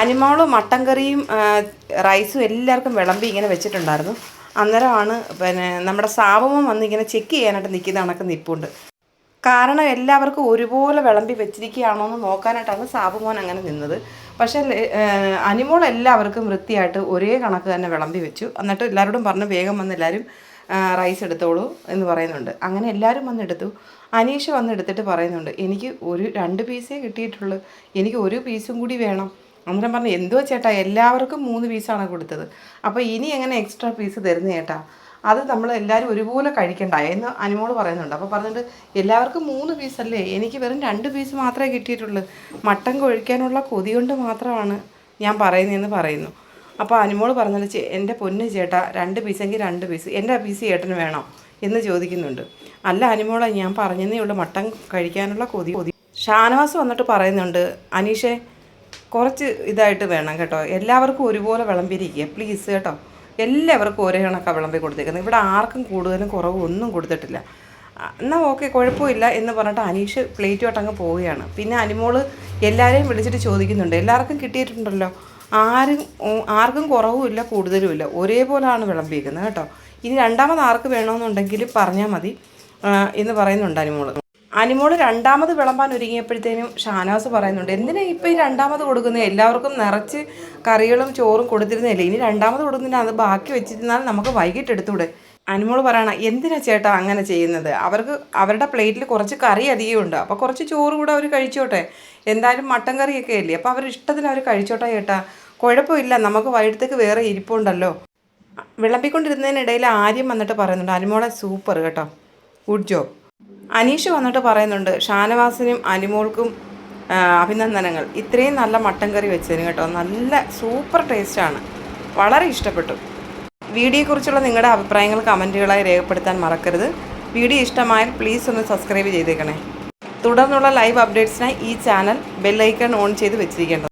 Animol mutton കറിയും റൈസും എല്ലാവർക്കും വിളമ്പി ഇങ്ങനെ വെച്ചിട്ടുണ്ടായിരുന്നു. അന്നേരമാണ് പിന്നെ നമ്മുടെ സാബമം വന്ന് ഇങ്ങനെ ചെക്ക് ചെയ്യാനായിട്ട് നിൽക്കുന്ന കണക്ക് നിൽപ്പുണ്ട് കാരണം എല്ലാവർക്കും ഒരുപോലെ വിളമ്പി വെച്ചിരിക്കുകയാണോ എന്ന് നോക്കാനായിട്ടാണ് സാബുമോൻ അങ്ങനെ നിന്നത്. പക്ഷേ അനിമോൾ എല്ലാവർക്കും വൃത്തിയായിട്ട് ഒരേ കണക്ക് തന്നെ വിളമ്പി വെച്ചു. എന്നിട്ട് എല്ലാവരോടും പറഞ്ഞു വേഗം വന്ന് എല്ലാവരും റൈസ് എടുത്തോളൂ എന്ന് പറയുന്നുണ്ട്. അങ്ങനെ എല്ലാവരും വന്നെടുത്തു അനീഷ് വന്നെടുത്തിട്ട് പറയുന്നുണ്ട് എനിക്ക് ഒരു രണ്ട് പീസേ കിട്ടിയിട്ടുള്ളൂ. എനിക്ക് ഒരു പീസും കൂടി വേണം. അന്നേരം പറഞ്ഞു എന്തോ ചേട്ടാ എല്ലാവർക്കും മൂന്ന് പീസാണ് കൊടുത്തത്? അപ്പോൾ ഇനി എങ്ങനെ എക്സ്ട്രാ പീസ് തരുന്ന ചേട്ടാ? അത് നമ്മൾ എല്ലാവരും ഒരുപോലെ കഴിക്കണ്ട എന്ന് അനുമോൾ പറയുന്നുണ്ട്. അപ്പോൾ പറഞ്ഞിട്ട് എല്ലാവർക്കും മൂന്ന് പീസല്ലേ എനിക്ക് വെറും രണ്ട് പീസ് മാത്രമേ കിട്ടിയിട്ടുള്ളൂ. മട്ടൻ കൊഴിക്കാനുള്ള കൊതി കൊണ്ട് മാത്രമാണ് ഞാൻ പറയുന്നതെന്ന് പറയുന്നു. അപ്പോൾ അനുമോൾ പറഞ്ഞത് എന്റെ പൊന്ന് ചേട്ടാ രണ്ട് പീസെങ്കിൽ രണ്ട് പീസ് എന്റെ പീസ് ചേട്ടന് വേണോ? എന്ന് ചോദിക്കുന്നുണ്ട്. അല്ല അനുമോളെ ഞാൻ പറഞ്ഞതേ ഉള്ളൂ മട്ടൻ കഴിക്കാനുള്ള കൊതി കൊതി. ഷാനവാസ് വന്നിട്ട് പറയുന്നുണ്ട് അനീഷേ കുറച്ച് ഇതായിട്ട് വേണം കേട്ടോ. എല്ലാവർക്കും ഒരുപോലെ വിളമ്പിരിക്കുക. പ്ലീസ് കേട്ടോ. എല്ലാവർക്കും ഒരേ കണക്കാണ് വിളമ്പി കൊടുത്തേക്കുന്നത്. ഇവിടെ ആർക്കും കൂടുതലും കുറവും ഒന്നും കൊടുത്തിട്ടില്ല. എന്നാൽ ഓക്കെ കുഴപ്പമില്ല എന്ന് പറഞ്ഞിട്ട് അനീഷ് പ്ലേറ്റുമായിട്ട് അങ്ങ് പോവുകയാണ്. പിന്നെ അനിമോൾ എല്ലാവരെയും വിളിച്ചിട്ട് ചോദിക്കുന്നുണ്ട്. എല്ലാവർക്കും കിട്ടിയിട്ടുണ്ടല്ലോ. ആരും ആർക്കും കുറവും ഇല്ല കൂടുതലും ഇല്ല. ഒരേപോലെയാണ് വിളമ്പിയിരിക്കുന്നത് കേട്ടോ. ഇനി രണ്ടാമത് ആർക്ക് വേണമെന്നുണ്ടെങ്കിൽ പറഞ്ഞാൽ മതി. എന്ന് പറയുന്നുണ്ട് അനിമോൾ. അനിമോൾ രണ്ടാമത് വിളമ്പാൻ ഒരുങ്ങിയപ്പോഴത്തേനും ഷാനാസ് പറയുന്നുണ്ട് എന്തിനാ ഇപ്പം ഈ രണ്ടാമത് കൊടുക്കുന്നത്? എല്ലാവർക്കും നിറച്ച് കറികളും ചോറും കൊടുത്തിരുന്നില്ലേ ഇനി രണ്ടാമത് കൊടുക്കുന്നില്ല അത് ബാക്കി വെച്ചിരുന്നാൽ നമുക്ക് വൈകിട്ട് എടുത്തൂടെ അനിമോൾ പറയണം എന്തിനാ ചേട്ടാ അങ്ങനെ ചെയ്യുന്നത്? അവർക്ക് അവരുടെ പ്ലേറ്റിൽ കുറച്ച് കറി അധികമുണ്ട് അപ്പോൾ കുറച്ച് ചോറ് കൂടെ അവർ കഴിച്ചോട്ടെ? എന്തായാലും മട്ടൻ കറിയൊക്കെ അല്ലേ? അപ്പോൾ അവർ ഇഷ്ടത്തിന് അവർ കഴിച്ചോട്ടെ ചേട്ടാ? കുഴപ്പമില്ല നമുക്ക് വൈകിട്ടത്തേക്ക് വേറെ ഇരിപ്പുണ്ടല്ലോ. വിളമ്പിക്കൊണ്ടിരുന്നതിനിടയിൽ ആര്യം വന്നിട്ട് പറയുന്നുണ്ട് അനിമോളെ സൂപ്പർ കേട്ടോ. Good job. അനീഷ് വന്നിട്ട് പറയുന്നുണ്ട് ഷാനവാസിനും അനിമോൾക്കും അഭിനന്ദനങ്ങൾ. ഇത്രയും നല്ല മട്ടൻ കറി വെച്ചതിന് കേട്ടോ. നല്ല സൂപ്പർ ടേസ്റ്റാണ് വളരെ ഇഷ്ടപ്പെട്ടു. വീഡിയോയെക്കുറിച്ചുള്ള നിങ്ങളുടെ അഭിപ്രായങ്ങൾ കമന്റുകളായി രേഖപ്പെടുത്താൻ മറക്കരുത്. വീഡിയോ ഇഷ്ടമായാൽ പ്ലീസ് ഒന്ന് സബ്സ്ക്രൈബ് ചെയ്തേക്കണേ. തുടർന്നുള്ള ലൈവ് അപ്ഡേറ്റ്സിനായി ഈ ചാനൽ ബെല്ലൈക്കൺ ഓൺ ചെയ്ത് വെച്ചിരിക്കേണ്ടത്.